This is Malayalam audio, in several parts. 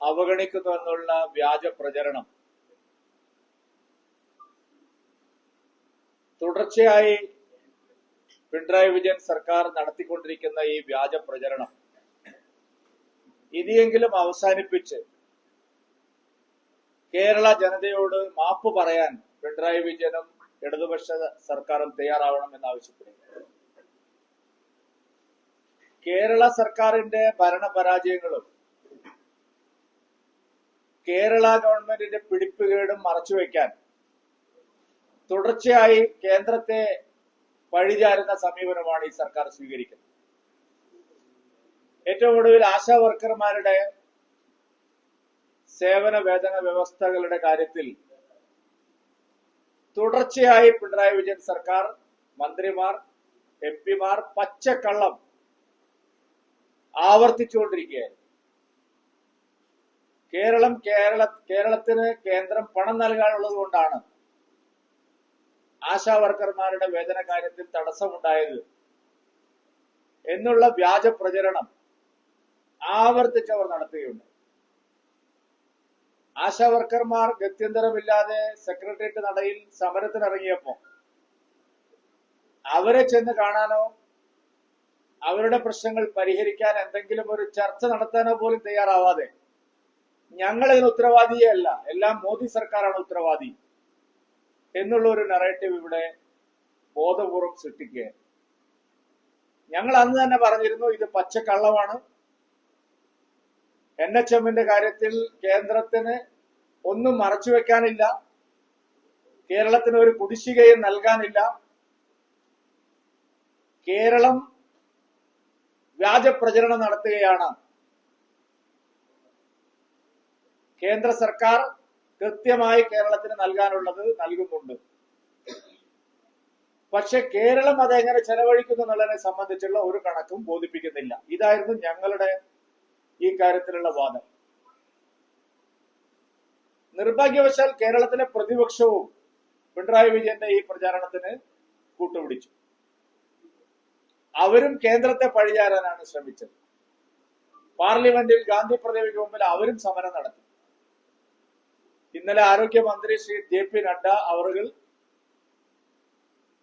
അവഗണിക്കുന്നു എന്നുള്ള വ്യാജ പ്രചരണം തുടർച്ചയായി പിണറായി വിജയൻ സർക്കാർ നടത്തിക്കൊണ്ടിരിക്കുന്ന ഈ വ്യാജ പ്രചരണം ഇനിയെങ്കിലും അവസാനിപ്പിച്ച് കേരള ജനതയോട് മാപ്പ് പറയാൻ പിണറായി വിജയനും ഇടതുപക്ഷ സർക്കാരും തയ്യാറാവണമെന്ന് ആവശ്യപ്പെടുന്നു കേരള സർക്കാരിന്റെ ഭരണപരാജയങ്ങളും കേരള ഗവൺമെന്റിന്റെ പിടിപ്പുകേടും മറച്ചുവെക്കാൻ തുടർച്ചയായി കേന്ദ്രത്തെ പഴിചാരുന്ന സമീപനമാണ് ഈ സർക്കാർ സ്വീകരിക്കുന്നത്. ഏറ്റവും ഒടുവിൽ ആശാ വർക്കർമാരുടെ സേവന വേതന വ്യവസ്ഥകളുടെ കാര്യത്തിൽ തുടർച്ചയായി പിണറായി വിജയൻ സർക്കാർ മന്ത്രിമാർ എം പിമാർ പച്ചക്കള്ളം ആവർത്തിച്ചുകൊണ്ടിരിക്കുകയായിരുന്നു. കേരളം കേരള കേരളത്തിന് കേന്ദ്രം പണം നൽകാനുള്ളത് കൊണ്ടാണ് ആശാ വർക്കർമാരുടെ വേതന കാര്യത്തിൽ തടസ്സമുണ്ടായത്. എന്നുള്ള വ്യാജ പ്രചരണം ആവർത്തിച്ച് അവർ നടത്തുകയുണ്ട് ആശാ വർക്കർമാർ ഗത്യന്തരമില്ലാതെ സെക്രട്ടേറിയറ്റ് നടയിൽ സമരത്തിനിറങ്ങിയപ്പോ അവരെ ചെന്ന് കാണാനോ അവരുടെ പ്രശ്നങ്ങൾ പരിഹരിക്കാൻ എന്തെങ്കിലും ഒരു ചർച്ച നടത്താനോ പോലും തയ്യാറാവാതെ ഞങ്ങൾ ഇതിന് ഉത്തരവാദിയേ അല്ല എല്ലാം മോദി സർക്കാരാണ് ഉത്തരവാദി. എന്നുള്ള ഒരു നറേറ്റീവ് ഇവിടെ ബോധപൂർവം സൃഷ്ടിക്കുക ഞങ്ങൾ അന്ന് തന്നെ പറഞ്ഞിരുന്നു ഇത് പച്ചക്കള്ളമാണ്. എൻ എച്ച് എമ്മിന്റെ കാര്യത്തിൽ കേന്ദ്രത്തിന് ഒന്നും മറച്ചു വെക്കാനില്ല. കേരളത്തിന് ഒരു കുടിശ്ശികയും നൽകാനില്ല. കേരളം വ്യാജ പ്രചരണം നടത്തുകയാണ്. കേന്ദ്ര സർക്കാർ കൃത്യമായി കേരളത്തിന് നൽകാനുള്ളത് നൽകുന്നുണ്ട്. പക്ഷെ കേരളം അതെങ്ങനെ ചെലവഴിക്കുന്നു എന്നുള്ളതിനെ സംബന്ധിച്ചുള്ള ഒരു കണക്കും ബോധിപ്പിക്കുന്നില്ല. ഇതായിരുന്നു ഞങ്ങളുടെ ഈ കാര്യത്തിലുള്ള വാദം. നിർഭാഗ്യവശാൽ കേരളത്തിലെ പ്രതിപക്ഷവും പിണറായി വിജയന്റെ ഈ പ്രചാരണത്തിന് കൂട്ടുപിടിച്ചു. അവരും കേന്ദ്രത്തെ പഴിചാരാനാണ് ശ്രമിച്ചത്. പാർലമെന്റിൽ ഗാന്ധി പ്രതിമയ്ക്ക് മുമ്പിൽ അവരും സമരം നടത്തി. ഇന്നലെ ആരോഗ്യമന്ത്രി ശ്രീ ജെ പി നഡ്ഡ അവർ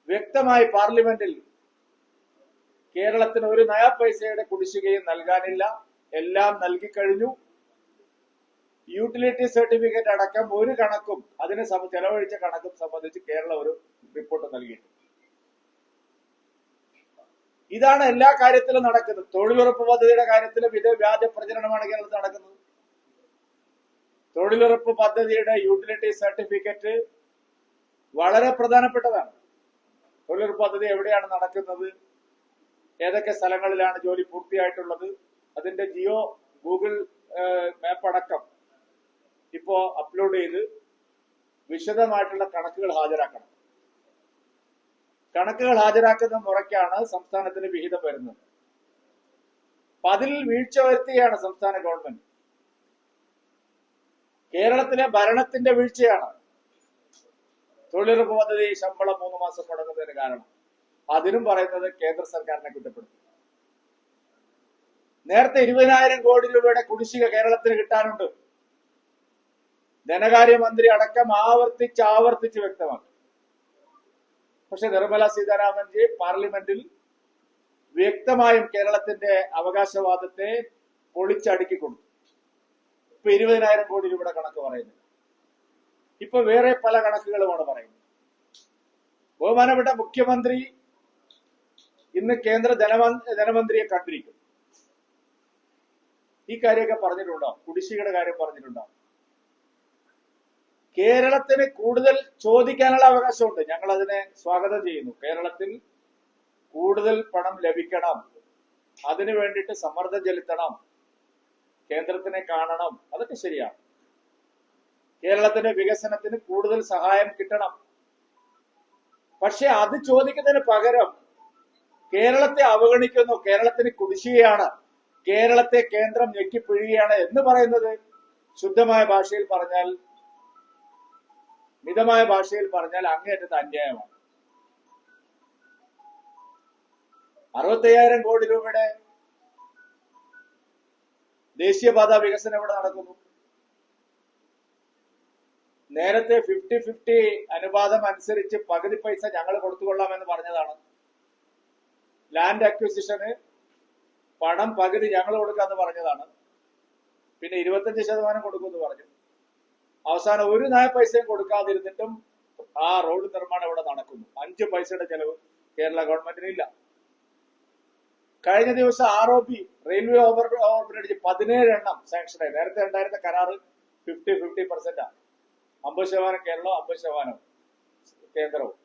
വ്യക്തമായി പാർലമെന്റിൽ കേരളത്തിന് ഒരു നയാ പൈസയുടെ കുടിശ്ശികയും നൽകാനില്ല. എല്ലാം നൽകിക്കഴിഞ്ഞു. യൂട്ടിലിറ്റി സർട്ടിഫിക്കറ്റ് അടക്കം ഒരു കണക്കും അതിന് ചെലവഴിച്ച കണക്കും സംബന്ധിച്ച് കേരളം ഒരു റിപ്പോർട്ട് നൽകിയിട്ടുണ്ട്. ഇതാണ് എല്ലാ കാര്യത്തിലും നടക്കുന്നത്. തൊഴിലുറപ്പ് പദ്ധതിയുടെ കാര്യത്തിലും ഇത് വ്യാജ പ്രചരണമാണ് കേരളത്തിൽ നടക്കുന്നത്. തൊഴിലുറപ്പ് പദ്ധതിയുടെ യൂട്ടിലിറ്റി സർട്ടിഫിക്കറ്റ് വളരെ പ്രധാനപ്പെട്ടതാണ്. തൊഴിലുറപ്പ് പദ്ധതി എവിടെയാണ് നടക്കുന്നത്? ഏതൊക്കെ സ്ഥലങ്ങളിലാണ് ജോലി പൂർത്തിയായിട്ടുള്ളത്? അതിന്റെ ജിയോ ഗൂഗിൾ മാപ്പ് അടക്കം ഇപ്പോ അപ്ലോഡ് ചെയ്ത് വിശദമായിട്ടുള്ള കണക്കുകൾ ഹാജരാക്കണം. കണക്കുകൾ ഹാജരാക്കുന്ന മുറയ്ക്കാണ് സംസ്ഥാനത്തിന് വിഹിതം വരുന്നത്. അപ്പൊ അതിൽ വീഴ്ച വരുത്തുകയാണ് സംസ്ഥാന ഗവൺമെന്റ്. കേരളത്തിലെ ഭരണത്തിന്റെ വീഴ്ചയാണ്. തൊഴിലുറപ്പ് പദ്ധതി ശമ്പളം മൂന്ന് മാസം മുടങ്ങുന്നതിന് കാരണം. അതിനും പറയുന്നത് കേന്ദ്ര സർക്കാരിനെ കുറ്റപ്പെടുത്തി. നേരത്തെ ഇരുപതിനായിരം കോടി രൂപയുടെ കുടിശ്ശിക കേരളത്തിന് കിട്ടാനുണ്ട്. ധനകാര്യമന്ത്രി അടക്കം ആവർത്തിച്ച് ആവർത്തിച്ച് വ്യക്തമാക്കി. പക്ഷെ നിർമ്മല സീതാരാമൻജി പാർലമെന്റിൽ വ്യക്തമായും കേരളത്തിന്റെ അവകാശവാദത്തെ പൊളിച്ചടുക്കി കൊടുത്തു. ഇപ്പൊ ഇരുപതിനായിരം കോടി രൂപയുടെ കണക്ക് പറയുന്നത്. ഇപ്പൊ വേറെ പല കണക്കുകളുമാണ് പറയുന്നത്. ബഹുമാനപ്പെട്ട മുഖ്യമന്ത്രി ഇന്ന് കേന്ദ്ര ധനമന്ത്രി ധനമന്ത്രിയെ കണ്ടിരിക്കും. ഈ കാര്യമൊക്കെ പറഞ്ഞിട്ടുണ്ടോ? കുടിശ്ശികയുടെ കാര്യം പറഞ്ഞിട്ടുണ്ടോ? കേരളത്തിന് കൂടുതൽ ചോദിക്കാനുള്ള അവകാശമുണ്ട്. ഞങ്ങൾ അതിനെ സ്വാഗതം ചെയ്യുന്നു. കേരളത്തിൽ കൂടുതൽ പണം ലഭിക്കണം. അതിനു വേണ്ടിയിട്ട് സമ്മർദ്ദം ചെലുത്തണം. കേന്ദ്രത്തിനെ കാണണം. അതൊക്കെ ശരിയാണ്. കേരളത്തിന്റെ വികസനത്തിന് കൂടുതൽ സഹായം കിട്ടണം. പക്ഷെ അത് ചോദിക്കുന്നതിന് പകരം കേരളത്തെ അവഗണിക്കുന്നു കേരളത്തിന് കുടിശ്ശികയാണ് കേരളത്തെ കേന്ദ്രം ഞെക്കിപ്പിഴുകയാണ് എന്ന് പറയുന്നത് ശുദ്ധമായ ഭാഷയിൽ പറഞ്ഞാൽ മിതമായ ഭാഷയിൽ പറഞ്ഞാൽ അങ്ങേറ്റത്തെ അന്യായമാണ്. അറുപത്തയ്യായിരം കോടി രൂപയുടെ ദേശീയപാത വികസനം ഇവിടെ നടക്കുന്നു? നേരത്തെ ഫിഫ്റ്റി ഫിഫ്റ്റി അനുപാതം അനുസരിച്ച് പകുതി പൈസ ഞങ്ങൾ കൊടുത്തുകൊള്ളാമെന്ന് പറഞ്ഞതാണ്. ലാൻഡ് അക്വിസിഷന് പണം പകുതി ഞങ്ങൾ കൊടുക്കാന്ന് പറഞ്ഞതാണ്. പിന്നെ ഇരുപത്തഞ്ച് ശതമാനം കൊടുക്കുമെന്ന് പറഞ്ഞു. അവസാനം ഒരു നായ പൈസയും കൊടുക്കാതിരുന്നിട്ടും ആ റോഡ് നിർമ്മാണം ഇവിടെ നടക്കുന്നു. അഞ്ച് പൈസയുടെ ചെലവ് കേരള ഗവൺമെന്റിന് ഇല്ല കഴിഞ്ഞ ദിവസം R O B railway over over bridge പതിനേഴ് എണ്ണം സാങ്ഷനായി നേരത്തെ ഉണ്ടായിരുന്ന കരാറ് ഫിഫ്റ്റി ഫിഫ്റ്റി ആണ് അമ്പത് ശതമാനം കേരളവും അമ്പത് ശതമാനവും കേന്ദ്രവും.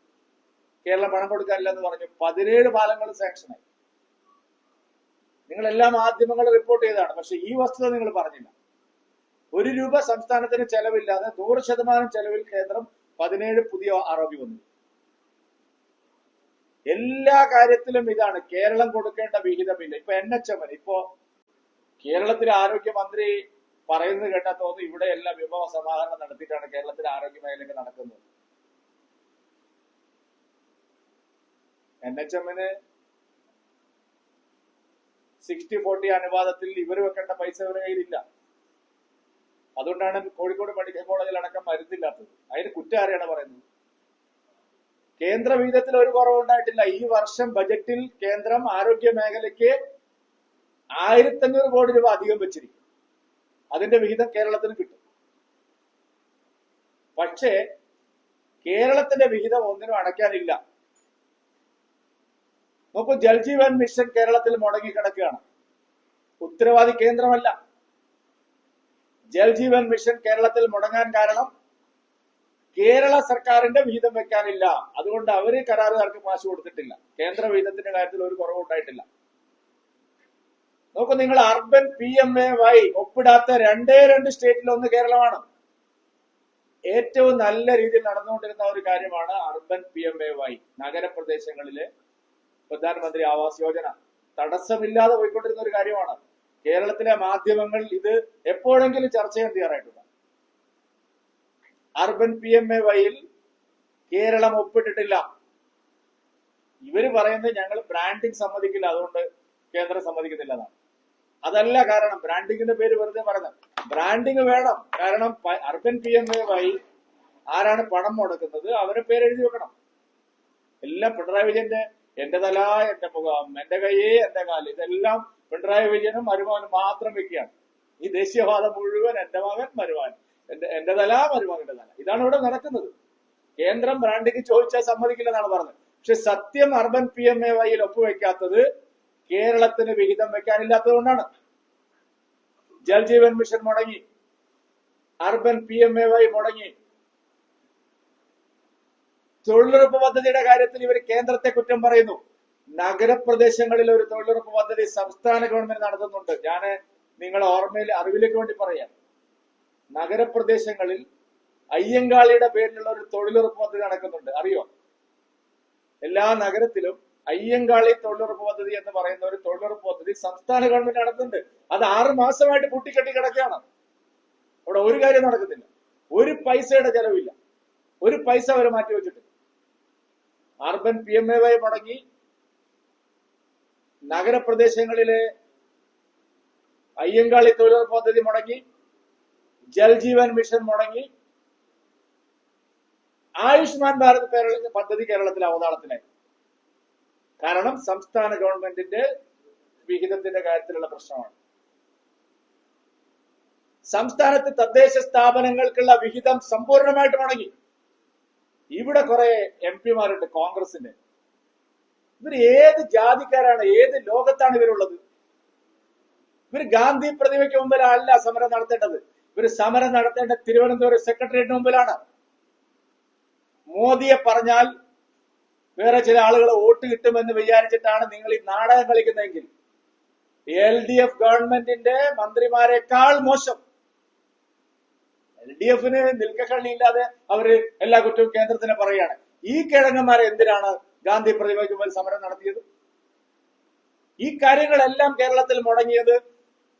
കേരളം പണം കൊടുക്കാനില്ലെന്ന് പറഞ്ഞു. പതിനേഴ് പാലങ്ങൾ സാങ്ഷനായി നിങ്ങൾ എല്ലാ മാധ്യമങ്ങളും റിപ്പോർട്ട് ചെയ്തതാണ്. പക്ഷെ ഈ വസ്തുത നിങ്ങൾ പറഞ്ഞില്ല. ഒരു രൂപ സംസ്ഥാനത്തിന് ചെലവില്ലാതെ നൂറ് ശതമാനം ചെലവിൽ കേന്ദ്രം പതിനേഴ് പുതിയ ആരോപി വന്നു. എല്ലാ കാര്യത്തിലും ഇതാണ് കേരളം കൊടുക്കേണ്ട വിഹിതമില്ല ഇപ്പൊ എൻ എച്ച് എം ഇപ്പോ കേരളത്തിലെ ആരോഗ്യമന്ത്രി പറയുന്നത് കേട്ടാൽ തോന്നുന്നു ഇവിടെ എല്ലാം വിഭവ സമാഹരണം നടത്തിയിട്ടാണ് കേരളത്തിലെ ആരോഗ്യ മേഖലയൊക്കെ നടക്കുന്നത്. എൻ എച്ച് എമ്മിന് സിക്സ്റ്റി ഫോർട്ടി അനുപാതത്തിൽ ഇവർ വെക്കേണ്ട പൈസ ഇവരുടെ കയ്യിലില്ല. അതുകൊണ്ടാണ് കോഴിക്കോട് മെഡിക്കൽ കോളേജിൽ അടക്കം മരുന്നില്ലാത്തത്. അതിന് കുറ്റം ആരെയാണ് പറയുന്നത്? കേന്ദ്ര വിഹിതത്തിൽ ഒരു കുറവുണ്ടായിട്ടില്ല. ഈ വർഷം ബജറ്റിൽ കേന്ദ്രം ആരോഗ്യ മേഖലയ്ക്ക് ആയിരത്തി അഞ്ഞൂറ് കോടി രൂപ അധികം വെച്ചിരിക്കും അതിന്റെ വിഹിതം കേരളത്തിന് കിട്ടും. പക്ഷേ കേരളത്തിന്റെ വിഹിതം ഒന്നിനും അടയ്ക്കാനില്ല. നോക്കൂ ജൽജീവൻ മിഷൻ കേരളത്തിൽ മുടങ്ങി കിടക്കുകയാണ് ഉത്തരവാദി കേന്ദ്രമല്ല. ജൽജീവൻ മിഷൻ കേരളത്തിൽ മുടങ്ങാൻ കാരണം കേരള സർക്കാരിന്റെ വിഹിതം വെക്കാനില്ല. അതുകൊണ്ട് അവർ കരാറുകാർക്ക് മാശ് കൊടുത്തിട്ടില്ല. കേന്ദ്ര വിഹിതത്തിന്റെ കാര്യത്തിൽ ഒരു കുറവും ഉണ്ടായിട്ടില്ല. നോക്കൂ നിങ്ങൾ urban P M A Y ഒപ്പിടാത്ത രണ്ടേ രണ്ട് സ്റ്റേറ്റിൽ ഒന്ന് കേരളമാണ്. ഏറ്റവും നല്ല രീതിയിൽ നടന്നുകൊണ്ടിരുന്ന ഒരു കാര്യമാണ് urban P M A Y നഗരപ്രദേശങ്ങളിലെ പ്രധാനമന്ത്രി ആവാസ് യോജന. തടസ്സമില്ലാതെ പോയിക്കൊണ്ടിരുന്ന ഒരു കാര്യമാണ്. കേരളത്തിലെ മാധ്യമങ്ങൾ ഇത് എപ്പോഴെങ്കിലും ചർച്ച ചെയ്യാൻ തയ്യാറായിട്ടുണ്ട്? അർബൻ പി എം എ വൈയിൽ കേരളം ഒപ്പിട്ടിട്ടില്ല. ഇവർ പറയുന്നത് ഞങ്ങൾ ബ്രാൻഡിങ് സമ്മതിക്കില്ല അതുകൊണ്ട് കേന്ദ്രം സമ്മതിക്കുന്നില്ല എന്നാണ് അതല്ല കാരണം ബ്രാൻഡിങ്ങിന്റെ പേര് വെറുതെ പറയുന്നത്. ബ്രാൻഡിങ് വേണം കാരണം urban P M A Y ആരാണ് പണം മുടക്കുന്നത് അവരെ എഴുതി വെക്കണം. എല്ലാം പിണറായി വിജയന്റെ എന്റെ തല എന്റെ മുഖം എന്റെ കൈയേ എന്റെ കാൽ ഇതെല്ലാം പിണറായി വിജയനും മരുമാനും മാത്രം വെക്കുകയാണ്. ഈ ദേശീയവാദം മുഴുവൻ എന്റെ മകൻ മരുമാൻ എന്റെ എന്റെ തല മരുമകന്റെ തല. ഇതാണ് ഇവിടെ നടക്കുന്നത്. കേന്ദ്രം ബ്രാൻഡിക്ക് ചോദിച്ചാൽ സമ്മതിക്കില്ലെന്നാണ് പറഞ്ഞത്. പക്ഷെ സത്യം അർബൻ പി എം എ വൈയിൽ ഒപ്പുവെക്കാത്തത് കേരളത്തിന് വിഹിതം വെക്കാനില്ലാത്തത് കൊണ്ടാണ്. ജൽജീവൻ മിഷൻ മുടങ്ങി. Urban P M A Y മുടങ്ങി. തൊഴിലുറപ്പ് പദ്ധതിയുടെ കാര്യത്തിൽ ഇവർ കേന്ദ്രത്തെ കുറ്റം പറയുന്നു. നഗരപ്രദേശങ്ങളിൽ ഒരു തൊഴിലുറപ്പ് പദ്ധതി സംസ്ഥാന ഗവൺമെന്റ് നടത്തുന്നുണ്ട്. ഞാൻ നിങ്ങളെ ഓർമ്മയിൽ അറിവിലേക്ക് വേണ്ടി പറയാം. നഗരപ്രദേശങ്ങളിൽ അയ്യങ്കാളിയുടെ പേരിലുള്ള ഒരു തൊഴിലുറപ്പ് പദ്ധതി നടക്കുന്നുണ്ട്. അറിയോ? എല്ലാ നഗരത്തിലും അയ്യങ്കാളി തൊഴിലുറപ്പ് പദ്ധതി എന്ന് പറയുന്ന ഒരു തൊഴിലുറപ്പ് പദ്ധതി സംസ്ഥാന ഗവൺമെന്റ് നടത്തുന്നുണ്ട്. അത് ആറു മാസമായിട്ട് പൂട്ടിക്കെട്ടി കിടക്കുകയാണ്. അവിടെ ഒരു കാര്യം നടക്കുന്നില്ല ഒരു പൈസയുടെ ചെലവില്ല. ഒരു പൈസ അവർ മാറ്റി വെച്ചിട്ടില്ല. Urban P M A Y മുടങ്ങി നഗരപ്രദേശങ്ങളിലെ അയ്യങ്കാളി തൊഴിലുറപ്പ് പദ്ധതി മുടങ്ങി ജൽജീവൻ മിഷൻ മുടങ്ങി. ആയുഷ്മാൻ ഭാരത് പദ്ധതി കേരളത്തിൽ അവതാളത്തിലായി കാരണം സംസ്ഥാന ഗവൺമെന്റിന്റെ വിഹിതത്തിന്റെ കാര്യത്തിലുള്ള പ്രശ്നമാണ്. സംസ്ഥാനത്ത് തദ്ദേശ സ്ഥാപനങ്ങൾക്കുള്ള വിഹിതം സമ്പൂർണമായിട്ട് മുടങ്ങി. ഇവിടെ കുറെ എം പിമാരുണ്ട് കോൺഗ്രസിന്റെ. ഇവർ ഏത് ജാതിക്കാരാണ് ഏത് ലോകത്താണ് ഇവരുള്ളത്? ഇവർ ഗാന്ധി പ്രതിമയ്ക്ക് മുമ്പിലല്ല സമരം നടത്തേണ്ടത്. ഇവർ സമരം നടത്തേണ്ട തിരുവനന്തപുരം സെക്രട്ടേറിയറ്റിന് മുമ്പിലാണ്. മോദിയെ പറഞ്ഞാൽ വേറെ ചില ആളുകൾ വോട്ട് കിട്ടുമെന്ന് വിചാരിച്ചിട്ടാണ് നിങ്ങൾ ഈ നാടകം കളിക്കുന്നതെങ്കിൽ. എൽ ഡി എഫ് ഗവൺമെന്റിന്റെ മന്ത്രിമാരെക്കാൾ മോശം. എൽ ഡി എഫിന് നിൽക്കക്കള്ളിയില്ലാതെ അവർ എല്ലാ കുറ്റവും കേന്ദ്രത്തിന് പറയുകയാണ്. ഈ കിഴങ്ങന്മാരെ എന്തിനാണ് ഗാന്ധി പ്രതിമയ്ക്ക് മുമ്പിൽ സമരം നടത്തിയത്? ഈ കാര്യങ്ങളെല്ലാം കേരളത്തിൽ മുടങ്ങിയത്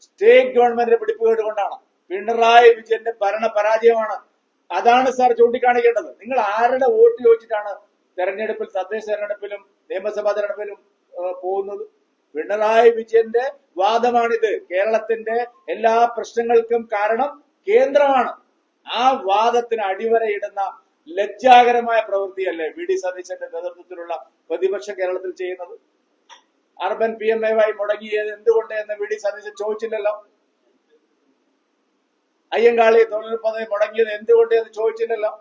സ്റ്റേറ്റ് ഗവൺമെന്റിന്റെ പിടിപ്പുകേട് കൊണ്ടാണ്. പിണറായി വിജയന്റെ ഭരണ പരാജയമാണ്. അതാണ് സാർ ചൂണ്ടിക്കാണിക്കേണ്ടത്. നിങ്ങൾ ആരുടെ വോട്ട് ചോദിച്ചിട്ടാണ് തെരഞ്ഞെടുപ്പിൽ തദ്ദേശ തെരഞ്ഞെടുപ്പിലും നിയമസഭാ തെരഞ്ഞെടുപ്പിലും പോകുന്നത്? പിണറായി വിജയന്റെ വാദമാണിത്. കേരളത്തിന്റെ എല്ലാ പ്രശ്നങ്ങൾക്കും കാരണം കേന്ദ്രമാണ്. ആ വാദത്തിന് അടിവരയിടുന്ന ലജ്ജാകരമായ പ്രവൃത്തിയല്ലേ വി ഡി സതീശന്റെ നേതൃത്വത്തിലുള്ള പ്രതിപക്ഷം കേരളത്തിൽ ചെയ്യുന്നത്? Urban P M A Y മുടങ്ങിയത് എന്തുകൊണ്ട് എന്ന് വി ഡി സതീശൻ ചോദിച്ചില്ലല്ലോ. അയ്യങ്കാളി തൊഴിൽ പദ്ധതി മുടങ്ങിയത് എന്തുകൊണ്ട് എന്ന് ചോദിച്ചില്ലല്ലോ?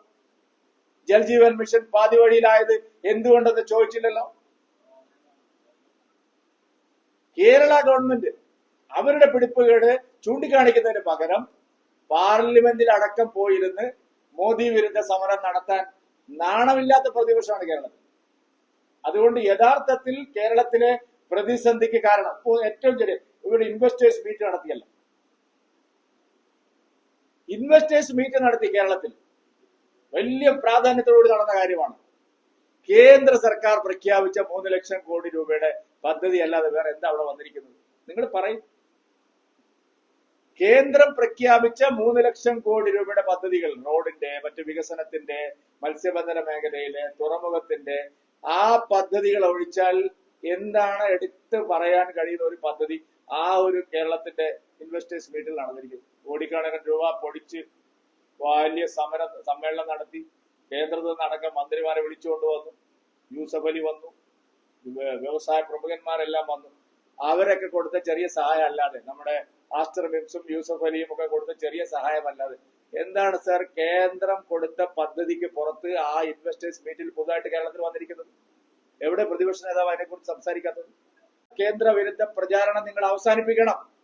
ജൽജീവൻ മിഷൻ പാതി വഴിയിലായത് എന്തുകൊണ്ടെന്ന് ചോദിച്ചില്ലല്ലോ? കേരള ഗവൺമെന്റ് അവരുടെ പിടിപ്പുകേട് ചൂണ്ടിക്കാണിക്കുന്നതിന് പകരം പാർലമെന്റിൽ അടക്കം പോയിരുന്ന് മോദി വിരുദ്ധ സമരം നടത്താൻ നാണമില്ലാത്ത പ്രതിപക്ഷമാണ് കേരളത്തിൽ. അതുകൊണ്ട് യഥാർത്ഥത്തിൽ കേരളത്തിലെ പ്രതിസന്ധിക്ക് കാരണം ഏറ്റവും ചെറിയ ഇവിടെ ഇൻവെസ്റ്റേഴ്സ് മീറ്റ് നടത്തിയല്ല. ഇൻവെസ്റ്റേഴ്സ് മീറ്റ് നടത്തി കേരളത്തിൽ. വലിയ പ്രാധാന്യത്തോട് നടന്ന കാര്യമാണ്. കേന്ദ്ര സർക്കാർ പ്രഖ്യാപിച്ച മൂന്ന് ലക്ഷം കോടി രൂപയുടെ പദ്ധതി അല്ലാതെ വേറെ എന്താ അവിടെ വന്നിരിക്കുന്നത്? നിങ്ങൾ പറയും. കേന്ദ്രം പ്രഖ്യാപിച്ച മൂന്ന് ലക്ഷം കോടി രൂപയുടെ പദ്ധതികൾ റോഡിന്റെ മറ്റു വികസനത്തിന്റെ മത്സ്യബന്ധന മേഖലയിലെ തുറമുഖത്തിന്റെ ആ പദ്ധതികൾ ഒഴിച്ചാൽ എന്താണ് എടുത്ത് പറയാൻ കഴിയുന്ന ഒരു പദ്ധതി ആ ഒരു കേരളത്തിന്റെ ഇൻവെസ്റ്റേഴ്സ് മീറ്റിൽ നടന്നിരിക്കുന്നത്? കോടിക്കണക്കിന് രൂപ പൊടിച്ച് വലിയ സമര സമ്മേളനം നടത്തി. കേന്ദ്രത്തിൽ നിന്നടക്കം മന്ത്രിമാരെ വിളിച്ചുകൊണ്ട് വന്നു. യൂസഫ് അലി വന്നു. വ്യ- വ്യവസായ പ്രമുഖന്മാരെല്ലാം വന്നു. അവരൊക്കെ കൊടുത്ത ചെറിയ സഹായം അല്ലാതെ നമ്മുടെ ആസ്റ്റർ മിംസും യൂസഫ് അലിയും ഒക്കെ കൊടുത്ത ചെറിയ സഹായമല്ലാതെ. എന്താണ് സാർ കേന്ദ്രം കൊടുത്ത പദ്ധതിക്ക് പുറത്ത് ആ ഇൻവെസ്റ്റേഴ്സ് മീറ്റിൽ പുതുതായിട്ട് കേരളത്തിൽ വന്നിരിക്കുന്നത്? എവിടെ പ്രതിപക്ഷ നേതാവ് അതിനെക്കുറിച്ച് സംസാരിക്കാത്തത്? കേന്ദ്ര വിരുദ്ധ പ്രചാരണം നിങ്ങൾ അവസാനിപ്പിക്കണം.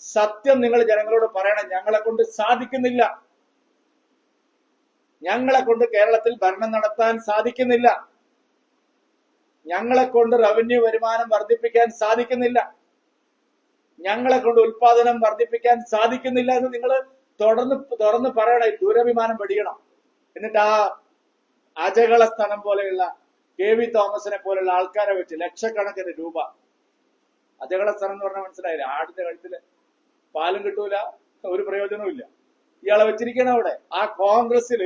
സത്യം നിങ്ങൾ ജനങ്ങളോട് പറയണം. ഞങ്ങളെ കൊണ്ട് സാധിക്കുന്നില്ല. ഞങ്ങളെ കൊണ്ട് കേരളത്തിൽ ഭരണം നടത്താൻ സാധിക്കുന്നില്ല. ഞങ്ങളെ കൊണ്ട് റവന്യൂ വരുമാനം വർദ്ധിപ്പിക്കാൻ സാധിക്കുന്നില്ല. ഞങ്ങളെ കൊണ്ട് ഉൽപാദനം വർദ്ധിപ്പിക്കാൻ സാധിക്കുന്നില്ല എന്ന് നിങ്ങൾ തുടർന്ന് തുറന്ന് പറയണം. ദൂരഭിമാനം വെടിയണം എന്നിട്ട് ആ അജകള സ്ഥലം പോലെയുള്ള കെ വി തോമസിനെ പോലെയുള്ള ആൾക്കാരെ വെച്ച് ലക്ഷക്കണക്കിന് രൂപ. അജകള സ്ഥലം എന്ന് പറഞ്ഞാൽ മനസ്സിലായില്ലേ? ആടിന്റെ കഴുത്തിൽ പാലും കിട്ടൂല ഒരു പ്രയോജനവും ഇയാളെ വെച്ചിരിക്കണം അവിടെ. ആ കോൺഗ്രസിൽ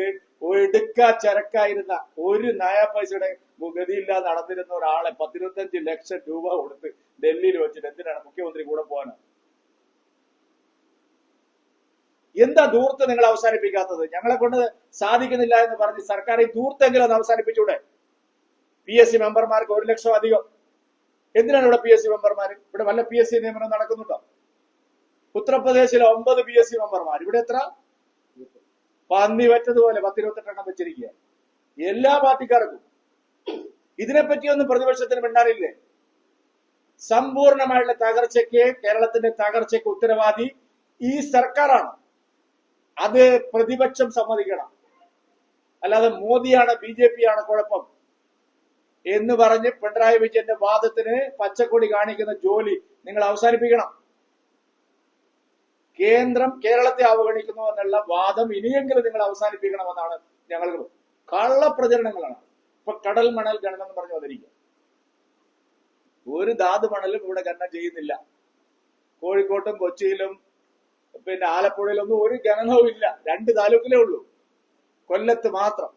എടുക്ക ചരക്കായിരുന്ന ഒരു നയ പൈസയുടെ നടന്നിരുന്ന ഒരാളെ പത്തിരുപത്തഞ്ച് ലക്ഷം രൂപ കൊടുത്ത് ഡൽഹിയിൽ വെച്ചിട്ട് എന്തിനാണ് മുഖ്യമന്ത്രി കൂടെ പോകാൻ എന്താ ദൂർത്ത് നിങ്ങൾ അവസാനിപ്പിക്കാത്തത്? ഞങ്ങളെ കൊണ്ട് സാധിക്കുന്നില്ല എന്ന് പറഞ്ഞ് സർക്കാർ ഈ ദൂർത്തെങ്കിലും അത് അവസാനിപ്പിച്ചൂടെ? പി എസ് സി മെമ്പർമാർക്ക് ഒരു ലക്ഷം അധികം. എന്തിനാണ് ഇവിടെ പി എസ് സി മെമ്പർമാർ ഇവിടെ വല്ല പി എസ് സി നിയമനം നടക്കുന്നുണ്ടോ? ഉത്തർപ്രദേശിലെ ഒമ്പത് പി എസ് സി മെമ്പർമാർ ഇവിടെ എത്ര? പന്നി പറ്റതുപോലെ പത്തിരുപത്തെട്ടെണ്ണം വെച്ചിരിക്കുക. എല്ലാ പാർട്ടിക്കാർക്കും ഇതിനെപ്പറ്റിയൊന്നും പ്രതിപക്ഷത്തിന് മിണ്ടാനില്ലേ? സമ്പൂർണമായുള്ള തകർച്ചയ്ക്ക് കേരളത്തിന്റെ തകർച്ചയ്ക്ക് ഉത്തരവാദി ഈ സർക്കാരാണ്. അത് പ്രതിപക്ഷം സമ്മതിക്കണം. അല്ലാതെ മോദിയാണ് ബി ജെ പി ആണ് കുഴപ്പം. എന്ന് പറഞ്ഞ് പിണറായി വിജയന്റെ വാദത്തിന് പച്ചക്കൊടി കാണിക്കുന്ന ജോലി നിങ്ങൾ അവസാനിപ്പിക്കണം. കേന്ദ്രം കേരളത്തെ അവഗണിക്കുന്നു എന്നുള്ള വാദം ഇനിയെങ്കിലും നിങ്ങൾ അവസാനിപ്പിക്കണമെന്നാണ് ഞങ്ങൾക്ക് കള്ളപ്രചരണങ്ങളാണ്. ഇപ്പൊ കടൽ മണൽ ഗണനം എന്ന് പറഞ്ഞു വന്നിരിക്കുക. ഒരു ധാതു മണലും ഇവിടെ ഖനനം ചെയ്യുന്നില്ല. കോഴിക്കോട്ടും കൊച്ചിയിലും പിന്നെ ആലപ്പുഴയിലൊന്നും ഒരു ഖനനവും ഇല്ല. രണ്ട് താലൂക്കിലേ ഉള്ളൂ. കൊല്ലത്ത് മാത്രം.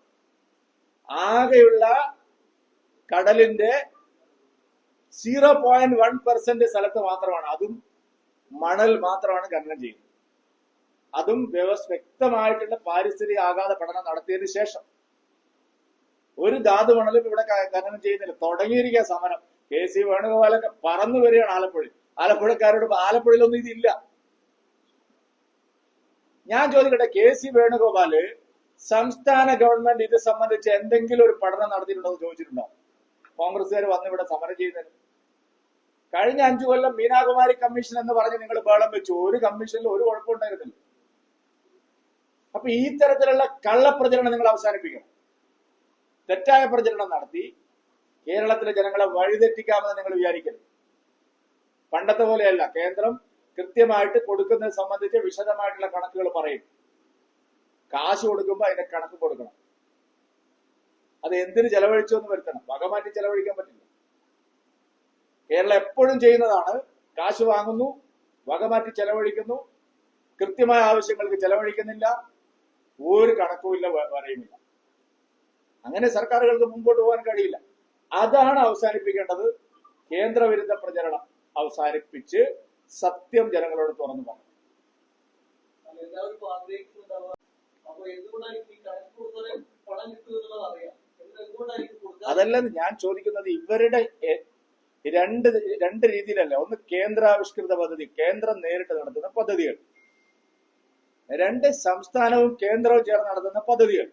ആകെയുള്ള കടലിന്റെ സീറോ പോയിന്റ് വൺ പെർസെന്റ് സ്ഥലത്ത് മാത്രമാണ്. അതും മണൽ മാത്രമാണ് ഖനനം ചെയ്യുന്നത്. അതും വ്യക്തമായിട്ടുള്ള പാരിസ്ഥിതിക ആഘാത പഠനം നടത്തിയതിനു ശേഷം. ഒരു ധാതു മണലും ഇവിടെ ഖനനം ചെയ്യുന്നില്ല. തുടങ്ങിയിരിക്കുക സമരം. കെ സി വേണുഗോപാലൊക്കെ പറന്നു വരികയാണ് ആലപ്പുഴ ആലപ്പുഴക്കാരോട് ആലപ്പുഴയിലൊന്നും ഇതില്ല. ഞാൻ ചോദിക്കട്ടെ കെ സി വേണുഗോപാൽ സംസ്ഥാന ഗവൺമെന്റ് ഇത് സംബന്ധിച്ച് എന്തെങ്കിലും ഒരു പഠനം നടത്തിയിട്ടുണ്ടോ എന്ന് ചോദിച്ചിട്ടുണ്ടോ? കോൺഗ്രസ്സുകാർ വന്ന് ഇവിടെ സമരം ചെയ്യുന്നതിന്. കഴിഞ്ഞ അഞ്ചു കൊല്ലം മീനാകുമാരി കമ്മീഷൻ എന്ന് പറഞ്ഞ് നിങ്ങൾ ബഹളം വെച്ചു. ഒരു കമ്മീഷനിൽ ഒരു കുഴപ്പമുണ്ടായിരുന്നില്ല. അപ്പൊ ഈ തരത്തിലുള്ള കള്ളപ്രചരണം നിങ്ങൾ അവസാനിപ്പിക്കണം. തെറ്റായ പ്രചരണം നടത്തി കേരളത്തിലെ ജനങ്ങളെ വഴിതെറ്റിക്കാമെന്ന് നിങ്ങൾ വിചാരിക്കരുത്. പണ്ടത്തെ പോലെയല്ല. കേന്ദ്രം കൃത്യമായിട്ട് കൊടുക്കുന്നത് സംബന്ധിച്ച് വിശദമായിട്ടുള്ള കണക്കുകൾ പറയും. കാശ് കൊടുക്കുമ്പോൾ അതിന്റെ കണക്ക് കൊടുക്കണം. അത് എന്തിന് ചെലവഴിച്ചു എന്ന് വരുത്തണം. വകമാറ്റി ചെലവഴിക്കാൻ പറ്റില്ല. കേരളം എപ്പോഴും ചെയ്യുന്നതാണ് കാശ് വാങ്ങുന്നു വകമാറ്റി ചെലവഴിക്കുന്നു കൃത്യമായ ആവശ്യങ്ങൾക്ക് ചെലവഴിക്കുന്നില്ല ഒരു കണക്കുമില്ല ഇല്ല പറയുന്നില്ല അങ്ങനെ സർക്കാരുകൾക്ക് മുമ്പോട്ട് പോകാൻ കഴിയില്ല. അതാണ് അവസാനിപ്പിക്കേണ്ടത്. കേന്ദ്രവിരുദ്ധ പ്രചരണം അവസാനിപ്പിച്ച് സത്യം ജനങ്ങളോട് തുറന്നു പറഞ്ഞു അതല്ലെന്ന് ഞാൻ ചോദിക്കുന്നത് ഇവരുടെ രണ്ട് രണ്ട് രീതിയിലല്ല. ഒന്ന് കേന്ദ്രാവിഷ്കൃത പദ്ധതി കേന്ദ്രം നേരിട്ട് നടത്തുന്ന പദ്ധതികൾ. രണ്ട് സംസ്ഥാനവും കേന്ദ്രവും ചേർന്ന് നടത്തുന്ന പദ്ധതികൾ.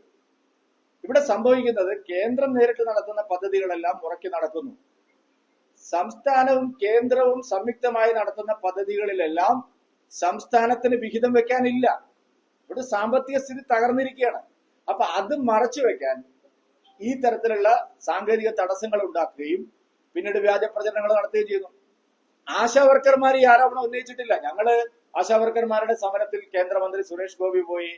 ഇവിടെ സംഭവിക്കുന്നത് കേന്ദ്രം നേരിട്ട് നടത്തുന്ന പദ്ധതികളെല്ലാം മുറക്കി നടക്കുന്നു. സംസ്ഥാനവും കേന്ദ്രവും സംയുക്തമായി നടത്തുന്ന പദ്ധതികളിലെല്ലാം സംസ്ഥാനത്തിന് വിഹിതം വെക്കാനില്ല. ഇവിടെ സാമ്പത്തിക സ്ഥിതി തകർന്നിരിക്കുകയാണ്. അപ്പൊ അത് മറച്ചു വെക്കാൻ ഈ തരത്തിലുള്ള സാങ്കേതിക തടസ്സങ്ങൾ ഉണ്ടാക്കുകയും പിന്നീട് വ്യാജ പ്രചരണങ്ങൾ നടത്തുകയും ചെയ്യുന്നു ആശാ വർക്കർമാർ ഈ ആരോപണം ഉന്നയിച്ചിട്ടില്ല. ഞങ്ങൾ ആശാ വർക്കർമാരുടെ സമരത്തിൽ കേന്ദ്രമന്ത്രി സുരേഷ് ഗോപി പോയി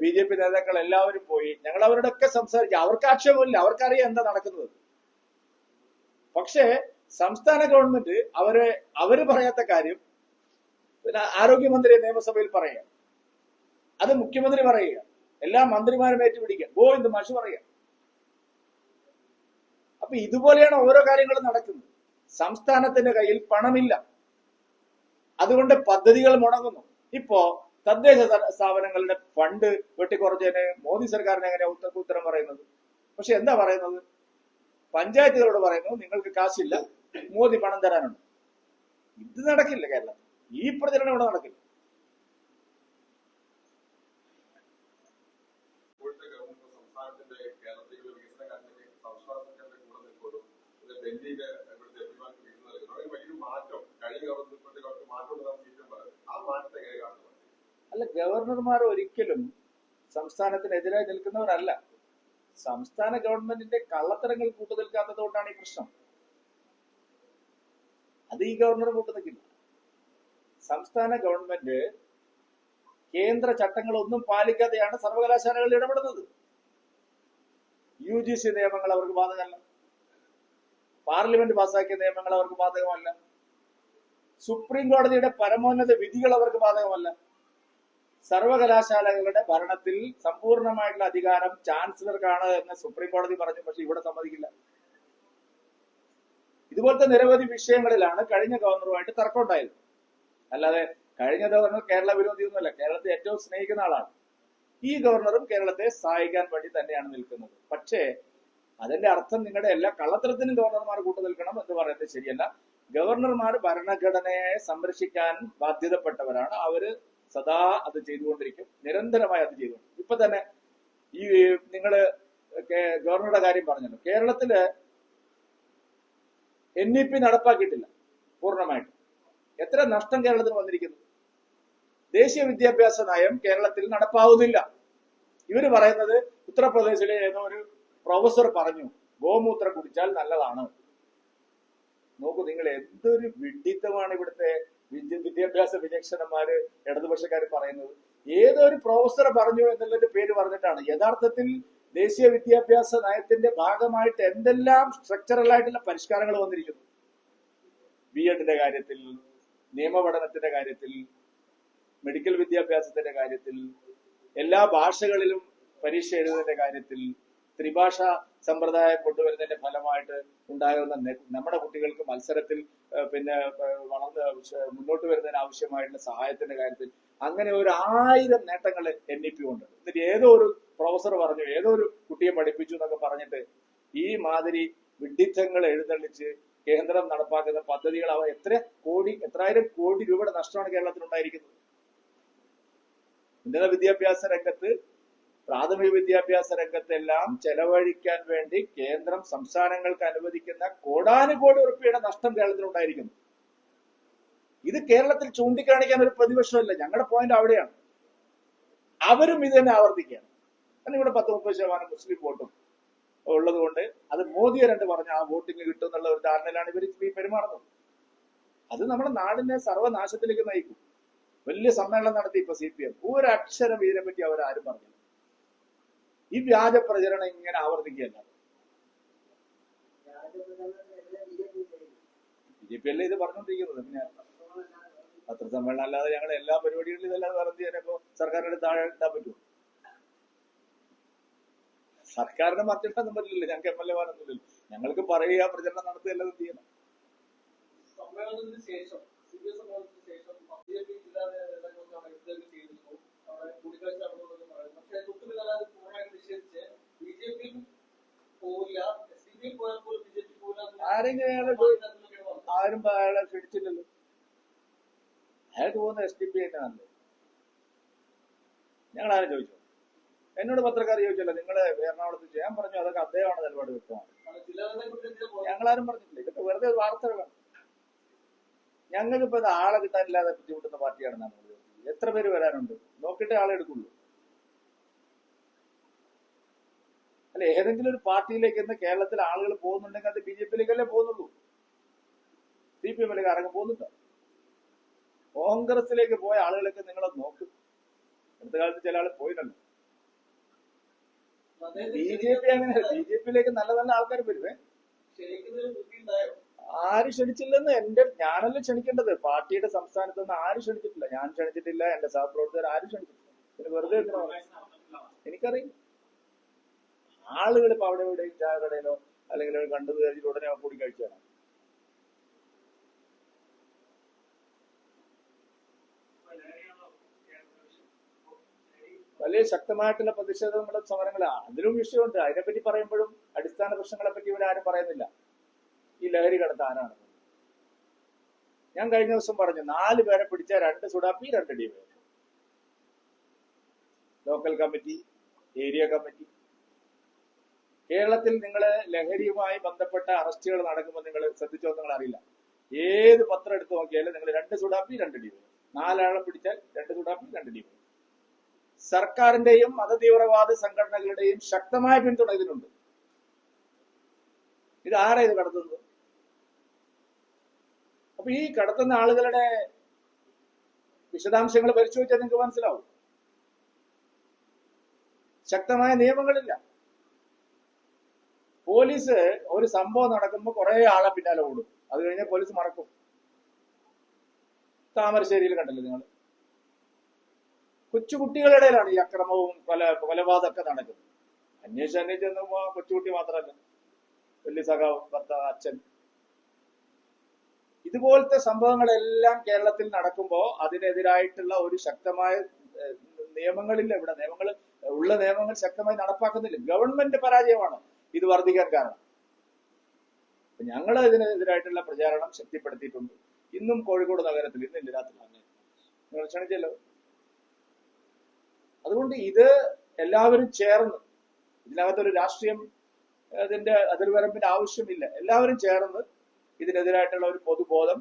ബി ജെ പി നേതാക്കൾ എല്ലാവരും പോയി. ഞങ്ങൾ അവരോടൊക്കെ സംസാരിച്ചു. അവർക്ക് ആക്ഷേപമില്ല. അവർക്കറിയാം എന്താ നടക്കുന്നത്. പക്ഷേ സംസ്ഥാന ഗവൺമെന്റ് അവരെ അവർ പറയാത്ത കാര്യം പിന്നെ ആരോഗ്യമന്ത്രി നിയമസഭയിൽ പറയുക. അത് മുഖ്യമന്ത്രി പറയുക. എല്ലാ മന്ത്രിമാരും ഏറ്റുപിടിക്കുക. ഗോ എന്ന് മഷി പറയുക. അപ്പൊ ഇതുപോലെയാണ് ഓരോ കാര്യങ്ങളും നടക്കുന്നത്. സംസ്ഥാനത്തിന്റെ കയ്യിൽ പണമില്ല. അതുകൊണ്ട് പദ്ധതികൾ മുടങ്ങുന്നു. ഇപ്പോ തദ്ദേശ സ്ഥാപനങ്ങളുടെ ഫണ്ട് വെട്ടിക്കുറച്ചതിന് മോദി സർക്കാരിന് എങ്ങനെ ഉത്ത- ഉത്തരം പറയുന്നത്? പക്ഷെ എന്താ പറയുന്നത്? പഞ്ചായത്തുകളോട് പറയുന്നു നിങ്ങൾക്ക് കാശില്ല മോദി പണം തരാനുണ്ട്. ഇത് നടക്കില്ല കേരളത്തിൽ. ഈ പ്രചരണം ഇവിടെ നടക്കില്ല ഇപ്പോഴത്തെ ഗവൺമെന്റ് സംസ്ഥാനത്തിന്റെ കേരളത്തിലെ വികസന കാര്യത്തിൽ സംസ്ഥാന സർക്കാരിന്റെ കൂടെ നിൽക്കുന്നു ഇത് ഡൽഹിയിലെ ഇവിടുത്തെ എംപിമാർക്ക് വീണ്ടും നൽകുന്നത് അതൊരു വലിയൊരു മാറ്റം. കഴിഞ്ഞ ഗവർണർ ഇപ്പോഴത്തെ ഗവർണർ മാറ്റം ഉണ്ടാകുന്ന വീണ്ടും പറയുന്നത് ആ മാറ്റത്തെ എങ്ങനെ കാണുന്നു? അല്ല ഗവർണർമാർ ഒരിക്കലും സംസ്ഥാനത്തിനെതിരായി നിൽക്കുന്നവരല്ല. സംസ്ഥാന ഗവൺമെന്റിന്റെ കള്ളത്തരങ്ങൾ കൂട്ടുനിൽക്കാത്തത് കൊണ്ടാണ് ഈ പ്രശ്നം. അത് ഈ ഗവർണർ കൂട്ടുനിൽക്കില്ല സംസ്ഥാന ഗവൺമെന്റ് കേന്ദ്ര ചട്ടങ്ങളൊന്നും പാലിക്കാതെയാണ് സർവകലാശാലകളിൽ ഇടപെടുന്നത്. യു ജി സി നിയമങ്ങൾ അവർക്ക് ബാധകമല്ല. പാർലമെന്റ് പാസാക്കിയ നിയമങ്ങൾ അവർക്ക് ബാധകമല്ല. സുപ്രീം കോടതിയുടെ പരമോന്നത വിധികൾ അവർക്ക് ബാധകമല്ല. സർവകലാശാലകളുടെ ഭരണത്തിൽ സമ്പൂർണമായിട്ടുള്ള അധികാരം ചാൻസലർക്കാണ് എന്ന് സുപ്രീം കോടതി പറഞ്ഞു പക്ഷെ ഇവിടെ സമ്മതിക്കില്ല. ഇതുപോലത്തെ നിരവധി വിഷയങ്ങളിലാണ് കഴിഞ്ഞ ഗവർണറുമായിട്ട് തർക്കം ഉണ്ടായത് അല്ലാതെ കഴിഞ്ഞ ഗവർണർ കേരള വിരോധിയൊന്നുമല്ല കേരളത്തെ ഏറ്റവും സ്നേഹിക്കുന്ന ആളാണ്. ഈ ഗവർണറും കേരളത്തെ സഹായിക്കാൻ വേണ്ടി തന്നെയാണ് നിൽക്കുന്നത്. പക്ഷേ അതിന്റെ അർത്ഥം നിങ്ങളുടെ എല്ലാ കള്ളത്തരത്തിനും ഗവർണർമാർ കൂട്ടു നിൽക്കണം എന്ന് പറയുന്നത് ശരിയല്ല. ഗവർണർമാർ ഭരണഘടനയെ സംരക്ഷിക്കാൻ ബാധ്യതപ്പെട്ടവരാണ്. അവർ സദാ അത് ചെയ്തുകൊണ്ടിരിക്കും. നിരന്തരമായി അത് ചെയ്തുകൊണ്ടിരിക്കും. ഇപ്പൊ തന്നെ ഈ നിങ്ങൾ ഗവർണറുടെ കാര്യം പറഞ്ഞല്ലോ. കേരളത്തിൽ എൻ ഇ പി നടപ്പാക്കിയിട്ടില്ല പൂർണമായിട്ട്. എത്ര നഷ്ടം കേരളത്തിന് വന്നിരിക്കുന്നു? ദേശീയ വിദ്യാഭ്യാസ നയം കേരളത്തിൽ നടപ്പാവുന്നില്ല. ഇവർ പറയുന്നത് ഉത്തർപ്രദേശിലെ ഏതോ ഒരു പ്രൊഫസർ പറഞ്ഞു ഗോമൂത്രം കുടിച്ചാൽ നല്ലതാണ്. നോക്കൂ നിങ്ങൾ എന്തൊരു വിഡിത്തമാണ് ഇവിടുത്തെ വിദ്യ- വിദ്യാഭ്യാസ വിചക്ഷണന്മാര് ഇടതുപക്ഷക്കാർ പറയുന്നത്. ഏതൊരു പ്രൊഫസർ പറഞ്ഞു എന്നുള്ളതിന്റെ പേര് പറഞ്ഞിട്ടാണ്. യഥാർത്ഥത്തിൽ ദേശീയ വിദ്യാഭ്യാസ നയത്തിന്റെ ഭാഗമായിട്ട് എന്തെല്ലാം സ്ട്രക്ചറൽ ആയിട്ടുള്ള പരിഷ്കാരങ്ങൾ വന്നിരിക്കുന്നു? ബി എഡിന്റെ കാര്യത്തിൽ നിയമപഠനത്തിന്റെ കാര്യത്തിൽ മെഡിക്കൽ വിദ്യാഭ്യാസത്തിന്റെ കാര്യത്തിൽ എല്ലാ ഭാഷകളിലും പരീക്ഷ എഴുതുന്നതിന്റെ കാര്യത്തിൽ ത്രിഭാഷ സമ്പ്രദായം കൊണ്ടുവരുന്നതിന്റെ ഫലമായിട്ട് ഉണ്ടാകുന്ന നമ്മുടെ കുട്ടികൾക്ക് മത്സരത്തിൽ പിന്നെ വളർന്ന് മുന്നോട്ട് വരുന്നതിന് ആവശ്യമായിട്ടുള്ള സഹായത്തിന്റെ കാര്യത്തിൽ അങ്ങനെ ഒരു ആയിരം നേട്ടങ്ങൾ എൻ ഇ പി ഉണ്ട് എന്നിട്ട് ഏതോ ഒരു പ്രൊഫസർ പറഞ്ഞു ഏതോ ഒരു കുട്ടിയെ പഠിപ്പിച്ചു എന്നൊക്കെ പറഞ്ഞിട്ട് ഈ മാതിരി വിഡിത്തങ്ങൾ എഴുന്നള്ളിച്ച് കേന്ദ്രം നടപ്പാക്കുന്ന പദ്ധതികൾ അവ എത്ര കോടി എത്രായിരം കോടി രൂപയുടെ നഷ്ടമാണ് കേരളത്തിൽ ഉണ്ടായിരിക്കുന്നത്. ഉന്നത വിദ്യാഭ്യാസ രംഗത്ത് പ്രാഥമിക വിദ്യാഭ്യാസ രംഗത്തെല്ലാം ചെലവഴിക്കാൻ വേണ്ടി കേന്ദ്രം സംസ്ഥാനങ്ങൾക്ക് അനുവദിക്കുന്ന കോടാനുകോടി ഉറുപ്പിയുടെ നഷ്ടം കേരളത്തിലുണ്ടായിരിക്കുന്നു ഇത് കേരളത്തിൽ ചൂണ്ടിക്കാണിക്കാൻ ഒരു പ്രതിപക്ഷമില്ല ഞങ്ങളുടെ പോയിന്റ് അവിടെയാണ്. അവരും ഇത് തന്നെ ആവർത്തിക്കുകയാണ്. കാരണം ഇവിടെ പത്ത് മുപ്പത് ശതമാനം മുസ്ലിം വോട്ടും ഉള്ളത് കൊണ്ട് അത് മോദിയെ രണ്ട് പറഞ്ഞ ആ വോട്ടിംഗ് കിട്ടും എന്നുള്ള ഒരു ധാരണയിലാണ് ഇവർ ഈ പെരുമാറുന്നത്. അത് നമ്മുടെ നാടിനെ സർവനാശത്തിലേക്ക് നയിക്കും. വലിയ സമ്മേളനം നടത്തി ഇപ്പൊ സി പി എം ഒരു അക്ഷരം ഇതിനെ പറ്റി അവരാരും പറഞ്ഞു ഈ വ്യാജ പ്രചരണം ഇങ്ങനെ ആവർത്തിക്കുകയല്ല. പി അല്ലേ ഇത് പറഞ്ഞുകൊണ്ടിരിക്കുന്നത്? പിന്നെ പത്രസമ്മേളനം അല്ലാതെ ഞങ്ങൾ എല്ലാ പരിപാടികളിലും ഇതെല്ലാം എന്ത് ചെയ്യാനിപ്പോ സർക്കാരിന്റെ താഴെ ഇട്ടാൻ പറ്റുമോ? സർക്കാരിനെ മറിച്ചിട്ടൊന്നും പറ്റില്ലല്ലോ. ഞങ്ങൾക്ക് എം എൽ എ മാരൊന്നുമില്ലല്ലോ ഞങ്ങൾക്ക് പറയുക പ്രചരണം നടത്തുകയല്ലാതെ എന്ത് ചെയ്യണം. സമ്മേളനത്തിന് ശേഷം ബി ബി ജെ പിന്നാലെ അത് പൂർണമായിട്ട് നിഷേധിച്ച് ബി ജെ പി പോവില്ല എസ് ഡി പി പോയാൽ പോലും ബി ജെ പി ആരെങ്കിലും അയാളെ ആരും അയാളെ ക്ഷണിച്ചില്ലല്ലോ. അയാൾക്ക് പോകുന്ന എസ് ഡി പി തന്നെ നല്ലത് ഞങ്ങൾ ആരും ചോദിച്ചു? എന്നോട് പത്രക്കാർ ചോദിച്ചല്ലോ നിങ്ങൾ എറണാകുളത്ത് ചെയ്യാൻ പറഞ്ഞു അതൊക്കെ അദ്ദേഹമാണ് നിലപാട് വ്യക്തമാണ്. ഞങ്ങളാരും പറഞ്ഞിട്ടില്ല. ഇതൊക്കെ വെറുതെ വാർത്തകളാണ്. ഞങ്ങൾക്ക് ഇപ്പൊ ഇത് ആളെ കിട്ടാനില്ലാതെ ബുദ്ധിമുട്ടുന്ന പാർട്ടിയാണ് നമ്മൾ. എത്ര പേര് വരാനുണ്ട്? നോക്കിയിട്ടേ ആളെ എടുക്കുള്ളൂ. അല്ല ഏതെങ്കിലും ഒരു പാർട്ടിയിലേക്ക് ഇന്ന് കേരളത്തിൽ ആളുകൾ പോകുന്നുണ്ടെങ്കിൽ അത് ബി ജെ പിയിലേക്കല്ലേ പോകുന്നുള്ളൂ? സി പി എമ്മിലേക്ക് ആരെങ്കിലും പോകുന്നുണ്ടോ? കോൺഗ്രസിലേക്ക് പോയ ആളുകളൊക്കെ നിങ്ങളെ നോക്കും. അടുത്ത കാലത്ത് ചില ആൾ പോയിട്ടുണ്ട്. ബി ജെ പി അങ്ങനെ ബി ജെ പിയിലേക്ക് നല്ല നല്ല ആൾക്കാർ വരുവേ. ആര് ക്ഷണിച്ചില്ലെന്ന് എന്റെ ഞാനല്ല ക്ഷണിക്കേണ്ടത്. പാർട്ടിയുടെ സംസ്ഥാനത്ത് നിന്ന് ആരും ക്ഷണിച്ചിട്ടില്ല. ഞാൻ ക്ഷണിച്ചിട്ടില്ല. എന്റെ സഹപ്രവർത്തകർ ആരും ക്ഷണിച്ചിട്ടില്ല. പിന്നെ വെറുതെ? എനിക്കറിയില്ല. ആളുകൾ ഇപ്പൊ അവിടെ എവിടെയും ചായ കടയിലോ അല്ലെങ്കിൽ കണ്ടു വിചാരിച്ചിട്ട് ഉടനെ കൂടി കഴിച്ചാണ് വലിയ ശക്തമായിട്ടുള്ള പ്രതിഷേധങ്ങളും സമരങ്ങളാണ് അതിലും വിഷയമുണ്ട്. അതിനെപ്പറ്റി പറയുമ്പോഴും അടിസ്ഥാന പ്രശ്നങ്ങളെ പറ്റി ആരും പറയുന്നില്ല. ഈ ലഹരി കടത്ത് ആരാണ്? ഞാൻ കഴിഞ്ഞ ദിവസം പറഞ്ഞു നാല് പേരെ പിടിച്ച രണ്ട് സുഡാപ്പി രണ്ട് D local committee area committee കേരളത്തിൽ നിങ്ങൾ ലഹരിയുമായി ബന്ധപ്പെട്ട അറസ്റ്റുകൾ നടക്കുമ്പോൾ നിങ്ങൾ ശ്രദ്ധിച്ചോ നിങ്ങൾ അറിയില്ല ഏത് പത്രം എടുത്ത് നോക്കിയാലും നിങ്ങൾ രണ്ട് സുഡാപ്പി രണ്ട് ഡി നാലാളെ പിടിച്ചാൽ രണ്ട് സുഡാപ്പി രണ്ട് ഡി സർക്കാരിന്റെയും മതതീവ്രവാദ സംഘടനകളുടെയും ശക്തമായ പിന്തുണ ഇതിനുണ്ട്. ഇത് ആരാ ഇത് കടത്തുന്നത്? അപ്പൊ ഈ കടത്തുന്ന ആളുകളുടെ വിശദാംശങ്ങൾ പരിശോധിച്ചാൽ നിങ്ങൾക്ക് മനസ്സിലാവും. ശക്തമായ നിയമങ്ങളില്ല. പോലീസ് ഒരു സംഭവം നടക്കുമ്പോൾ കുറെ ആളെ പിന്നാലെ ഓടും. അത് കഴിഞ്ഞാൽ പോലീസ് മറക്കും. താമരശ്ശേരിയിൽ കണ്ടല്ലോ നിങ്ങൾ? കൊച്ചുകുട്ടികളുടെ ഇടയിലാണ് ഈ അക്രമവും കൊല കൊലപാതകമൊക്കെ നടക്കുന്നത്. അന്വേഷിച്ച് അന്വേഷിച്ച് കൊച്ചുകുട്ടി മാത്രല്ല വലിയ സഖാവ് ഭർത്താവ് അച്ഛൻ. ഇതുപോലത്തെ സംഭവങ്ങളെല്ലാം കേരളത്തിൽ നടക്കുമ്പോൾ അതിനെതിരായിട്ടുള്ള ഒരു ശക്തമായ നിയമങ്ങളില്ല. ഇവിടെ നിയമങ്ങൾ ഉള്ള നിയമങ്ങൾ ശക്തമായി നടപ്പാക്കുന്നില്ല. ഗവൺമെന്റ് പരാജയമാണ്. ഇത് വർദ്ധിക്കാൻ കാരണം. ഞങ്ങൾ ഇതിനെതിരായിട്ടുള്ള പ്രചാരണം ശക്തിപ്പെടുത്തിയിട്ടുണ്ട്. ഇന്നും കോഴിക്കോട് നഗരത്തിൽ ഇന്ന് രാത്രി നിങ്ങൾ ക്ഷണിച്ചല്ലോ? അതുകൊണ്ട് ഇത് എല്ലാവരും ചേർന്ന് ഇതിനകത്തൊരു രാഷ്ട്രീയം അതിന്റെ അതിർവരമ്പിന്റെ ആവശ്യമില്ല. എല്ലാവരും ചേർന്ന് ഇതിനെതിരായിട്ടുള്ള ഒരു പൊതുബോധം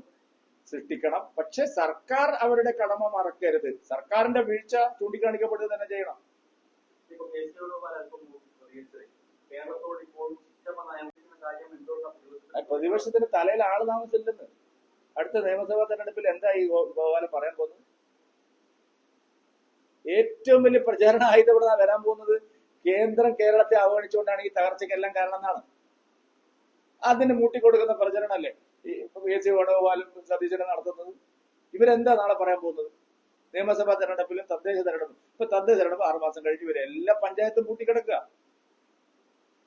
സൃഷ്ടിക്കണം. പക്ഷെ സർക്കാർ അവരുടെ കടമ മറക്കരുത്. സർക്കാരിന്റെ വീഴ്ച ചൂണ്ടിക്കാണിക്കപ്പെടുക തന്നെ ചെയ്യണം. കേരളത്തോട് ഇപ്പോൾ ഉത്തമ നയമിക്കുന്ന കാര്യം എന്തുകൊണ്ടാണ് ആ പ്രതിപക്ഷത്തിന് തലയിൽ ആൾ താമസില്ലെന്ന് അടുത്ത നിയമസഭാ തെരഞ്ഞെടുപ്പിൽ എന്താ ഈ ഗോപാലൻ പറയാൻ പോകുന്നത്? ഏറ്റവും വലിയ പ്രചാരണ ആയുധം ഇവിടെ വരാൻ പോകുന്നത്? കേന്ദ്രം കേരളത്തെ അവഗണിച്ചുകൊണ്ടാണ് ഈ തകർച്ചയ്ക്കെല്ലാം കാരണം എന്നാണ് അതിന് മൂട്ടിക്കൊടുക്കുന്ന പ്രചരണമല്ലേ? എ സി വേണുഗോപാലും സതീശനും നടത്തുന്നത്. ഇവരെന്താ നാളെ പറയാൻ പോകുന്നത്? നിയമസഭാ തെരഞ്ഞെടുപ്പിലും തദ്ദേശ തെരഞ്ഞെടുപ്പും ഇപ്പൊ തദ്ദേശ തെരഞ്ഞെടുപ്പ് ആറുമാസം കഴിഞ്ഞ് ഇവരെ എല്ലാ പഞ്ചായത്തും പൂട്ടിക്കിടക്കുക.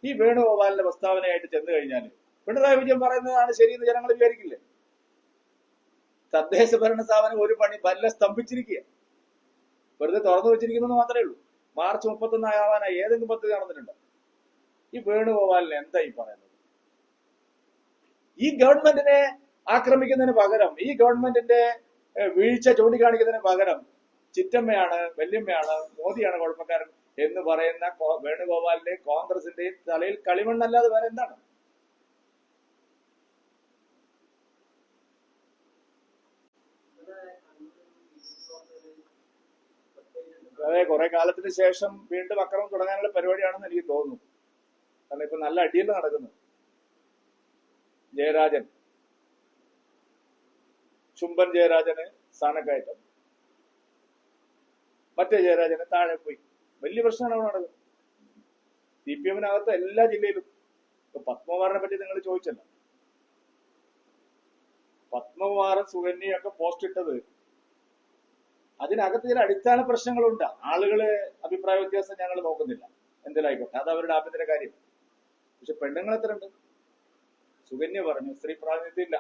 ഈ വേണുഗോപാലിന്റെ പ്രസ്താവനയായിട്ട് ചെന്നു കഴിഞ്ഞാൽ പിണറായി വിജയൻ പറയുന്നതാണ് ശരിയെന്ന് ജനങ്ങൾ വിചാരിക്കില്ലേ? തദ്ദേശ ഭരണ സ്ഥാപനം ഒരു പണി വല്ല സ്തംഭിച്ചിരിക്കുക. വെറുതെ തുറന്നു വെച്ചിരിക്കുന്നു മാത്രമേ ഉള്ളൂ. മാർച്ച് മുപ്പത്തൊന്ന് ആവാനായി ഏതെങ്കിലും പദ്ധതി നടന്നിട്ടുണ്ടോ. ഈ വേണുഗോപാലിന് എന്താ ഈ പറയുന്നത്? ഈ ഗവൺമെന്റിനെ ആക്രമിക്കുന്നതിന് പകരം ഈ ഗവൺമെന്റിന്റെ വീഴ്ച ചൂണ്ടിക്കാണിക്കുന്നതിന് പകരം ചിറ്റമ്മയാണ് വല്യമ്മയാണ് മോദിയാണ് കുഴപ്പക്കാരൻ. എന്ന് പറയുന്ന വേണുഗോപാലിന്റെയും കോൺഗ്രസിന്റെയും തലയിൽ കളിമണ്ണല്ലാതെ വേറെ എന്താണ്? അതെ കുറെ കാലത്തിന് ശേഷം വീണ്ടും അക്രമം തുടങ്ങാനുള്ള പരിപാടിയാണെന്ന് എനിക്ക് തോന്നുന്നു. കാരണം ഇപ്പൊ നല്ല അടിയല്ല നടക്കുന്നു ജയരാജൻ. ചുംബൻ ജയരാജന് സ്ഥാനക്കയറ്റം. മറ്റേ ജയരാജന് താഴെ പോയി. വലിയ പ്രശ്നമാണ് അവിടെ നടക്കുന്നത്. സി പി എമ്മിനകത്ത് എല്ലാ ജില്ലയിലും. ഇപ്പൊ പത്മകുമാറിനെ പറ്റി നിങ്ങൾ ചോദിച്ചല്ലോ. പത്മകുമാറും സുകന്യയും ഒക്കെ പോസ്റ്റ് ഇട്ടത്. അതിനകത്ത് ചില അടിസ്ഥാന പ്രശ്നങ്ങളുണ്ട്. ആളുകൾ അഭിപ്രായ വ്യത്യാസം ഞങ്ങൾ നോക്കുന്നില്ല. എന്തിലായിക്കോട്ടെ അത് അവരുടെ ആഭ്യന്തര കാര്യം. പക്ഷെ പെണ്ണുങ്ങൾ എത്ര ഉണ്ട്? സുകന്യ പറഞ്ഞു സ്ത്രീ പ്രാതിനിധ്യം ഇല്ല.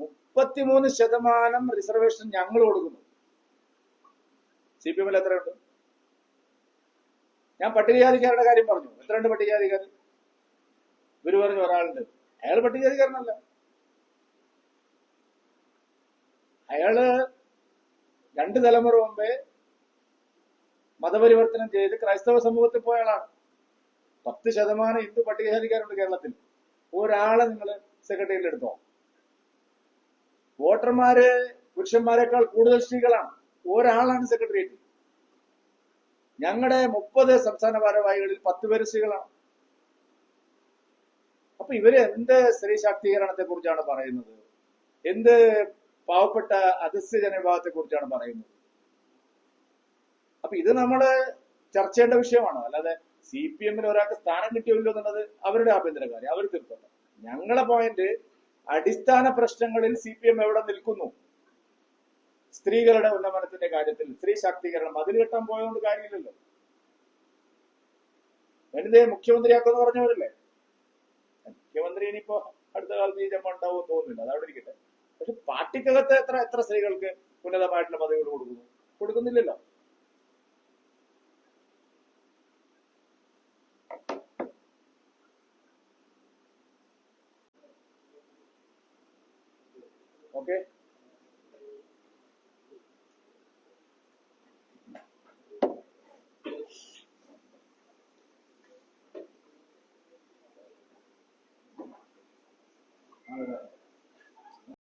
മുപ്പത്തിമൂന്ന് ശതമാനം റിസർവേഷൻ ഞങ്ങൾ കൊടുക്കുന്നു. സി പി എമ്മിൽ എത്രയുണ്ട്? ഞാൻ പട്ടികജാതിക്കാരുടെ കാര്യം പറഞ്ഞു. എത്രയുണ്ട് പട്ടികജാതിക്കാർ? ഇവർ പറഞ്ഞു ഒരാളുണ്ട്. അയാൾ പട്ടികജാതിക്കാരനല്ല. അയാൾ രണ്ട് തലമുറ മുമ്പേ മതപരിവർത്തനം ചെയ്ത് ക്രൈസ്തവ സമൂഹത്തിൽ പോയ ആളാണ്. പത്ത് ശതമാനം ഹിന്ദു പട്ടികജാതിക്കാരുണ്ട് കേരളത്തിൽ. ഒരാളെ നിങ്ങൾ സെക്രട്ടറിയിൽ എടുത്തോ. വോട്ടർമാര് പുരുഷന്മാരെക്കാൾ കൂടുതൽ സ്ത്രീകളാണ്. ഒരാളാണ് സെക്രട്ടേറിയറ്റ്. ഞങ്ങളുടെ മുപ്പത് സംസ്ഥാന ഭാരവാഹികളിൽ പത്ത് പേര് സ്ത്രീകളാണ്. അപ്പൊ ഇവർ എന്ത് സ്ത്രീ ശാക്തീകരണത്തെ കുറിച്ചാണ് പറയുന്നത്? എന്ത് പാവപ്പെട്ട അധസ്ഥ ജനവിഭാഗത്തെ കുറിച്ചാണ് പറയുന്നത്? അപ്പൊ ഇത് നമ്മൾ ചർച്ച ചെയ്യേണ്ട വിഷയമാണ്. അല്ലാതെ സി പി എമ്മിൽ ഒരാൾക്ക് സ്ഥാനം കിട്ടിയല്ലോ എന്നുള്ളത് അവരുടെ ആഭ്യന്തര കാര്യം. അവർ തീർത്തല്ല ഞങ്ങളെ പോയിന്റ് അടിസ്ഥാന പ്രശ്നങ്ങളിൽ സി പി എം എവിടെ നിൽക്കുന്നു? സ്ത്രീകളുടെ ഉന്നമനത്തിന്റെ കാര്യത്തിൽ സ്ത്രീ ശാക്തീകരണം അതിൽ കെട്ടാൻ പോയതുകൊണ്ട് കാര്യമില്ലല്ലോ. വനിതയെ മുഖ്യമന്ത്രിയാക്കുമെന്ന് പറഞ്ഞവരല്ലേ? മുഖ്യമന്ത്രി ഇനിയിപ്പോ അടുത്ത കാലത്ത് ഈ ജമ്മ ഉണ്ടാവും തോന്നുന്നില്ല. അതവിടെ ഇരിക്കട്ടെ. പക്ഷെ പാർട്ടിക്കകത്ത് എത്ര എത്ര സ്ത്രീകൾക്ക് ഉന്നതമായിട്ടുള്ള പദവികൾ കൊടുക്കുന്നു? കൊടുക്കുന്നില്ലല്ലോ. ഓക്കെ?